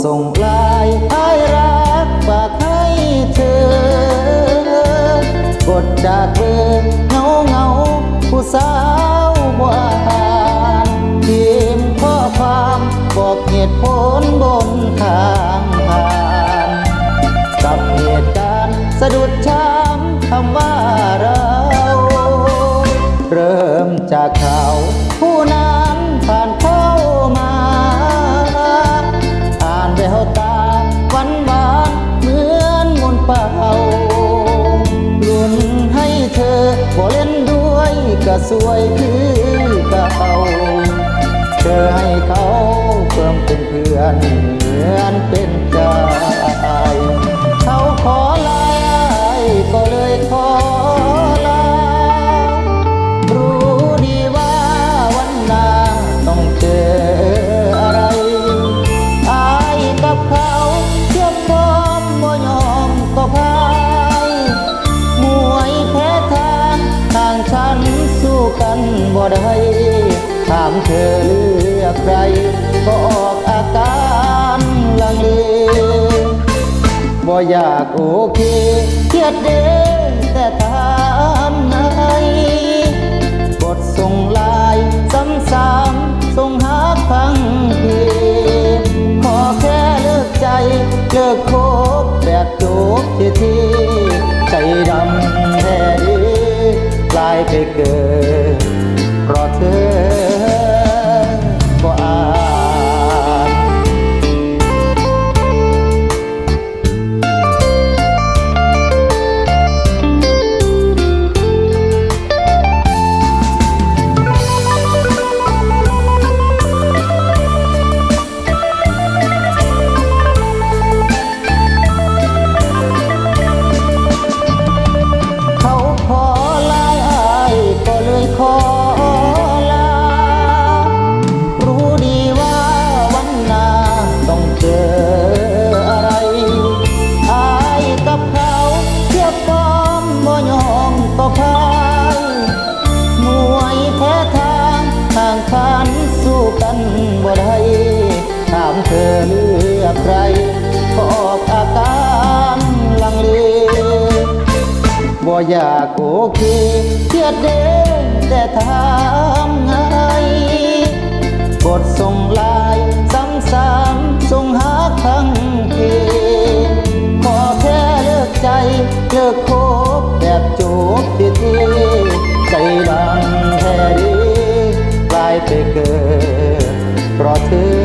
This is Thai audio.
ส่งลายให้รักฝากให้เธอ กดจากเบอร์เงาเงาผู้สาวบ่อ่านพิมพ์ข้อความบอกเหตุผลบนทางผ่าน กับเหตุการณ์สะดุดช้ำคำว่า ก็สวยคือเก่าามเธอเลือกใคร ก็ออกอาการลังเลบ่อยากโอเคเครียดเด้แต่ถามไงกดส่งลายซ้ำๆส่งหาครั้งทีขอแค่เลิกใจ เลิกคบแบบจบทีทีใจดำแท้ดีกลายไปเกิด อยากโอเคเครียดเด้แต่ถามไงกดส่งลายซ้ำๆส่งหาครั้งทีขอแค่เลิกใจ เลิกคบแบบจบทีทีใจดำแท้ดีกลายไปเกิดเพราะเธอ